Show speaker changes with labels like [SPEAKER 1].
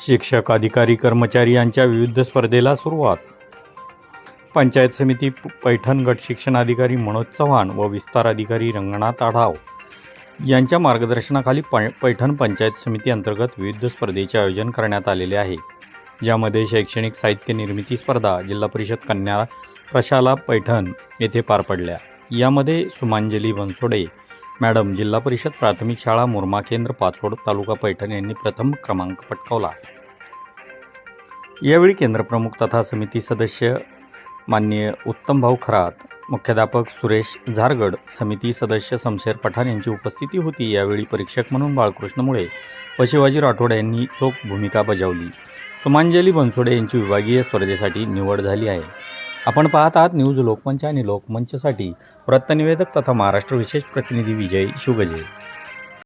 [SPEAKER 1] शिक्षक अधिकारी कर्मचारी यांच्या विविध स्पर्धेला सुरुवात. पंचायत समिती प- पैठण गट शिक्षणाधिकारी मनोज चव्हाण व विस्तार अधिकारी रंगनाथ आढाव. यांच्या मार्गदर्शनाखाली प पैठण पंचायत समिती अंतर्गत विविध स्पर्धेचे आयोजन करण्यात आलेले आहे. ज्यामध्ये शैक्षणिक साहित्य निर्मिती स्पर्धा जिल्हा परिषद कन्या प्रशाला पैठण येथे पार पडल्या. यामध्ये सुमांजली बनसोडे मॅडम जिल्हा परिषद प्राथमिक शाळा मुरमा केंद्र पाचोड तालुका पैठण यांनी प्रथम क्रमांक पटकावला. यावेळी केंद्रप्रमुख तथा समिती सदस्य माननीय उत्तमभाऊ खरात मुख्याध्यापक सुरेश झारगड समिती सदस्य शमशेर पठाण यांची उपस्थिती होती. यावेळी परीक्षक म्हणून बाळकृष्ण मुळे व शिवाजी राठोड यांनी चोख भूमिका बजावली. सुमांजली बनसोडे यांची विभागीय स्पर्धेसाठी निवड झाली आहे. आपण पाहत आहात न्यूज लोकमंच आणि लोकमंचसाठी वृत्तनिवेदक तथा महाराष्ट्र विशेष प्रतिनिधी विजय शुगजे.